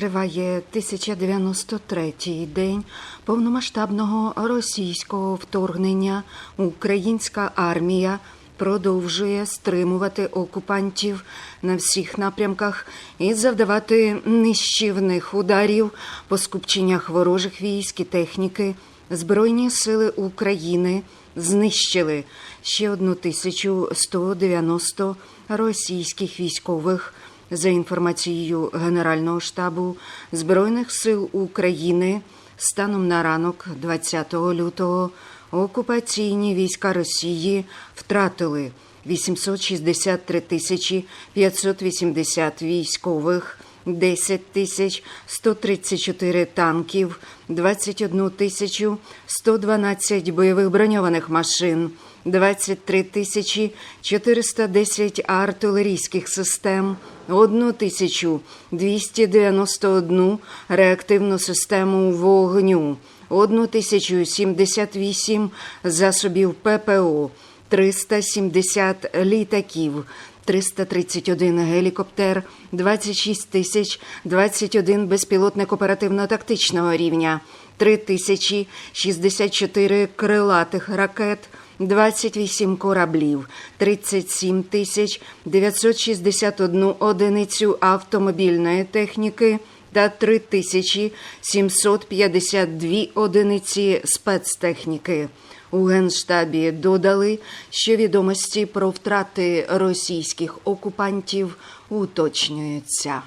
триває 1093-й день повномасштабного російського вторгнення. Українська армія продовжує стримувати окупантів на всіх напрямках і завдавати нищівних ударів по скупченнях ворожих військ і техніки. Збройні сили України знищили ще 1190 російських військових. За інформацією Генерального штабу Збройних сил України, станом на ранок 20 лютого окупаційні війська Росії втратили 863 тисячі 580 військових, 10 тисяч 134 танків, 21 тисячу 112 бойових броньованих машин, 23 тисячі 410 артилерійських систем, 1 тисячу 291 реактивну систему вогню, 1 тисячу 78 засобів ППО, 370 літаків, 331 гелікоптер, 26 тисяч 21 безпілотник оперативно-тактичного рівня, 3 тисячі 64 крилатих ракет, 28 кораблів, 37 тисяч 961 одиницю автомобільної техніки та 3 тисячі 752 одиниці спецтехніки. У Генштабі додали, що відомості про втрати російських окупантів уточнюються.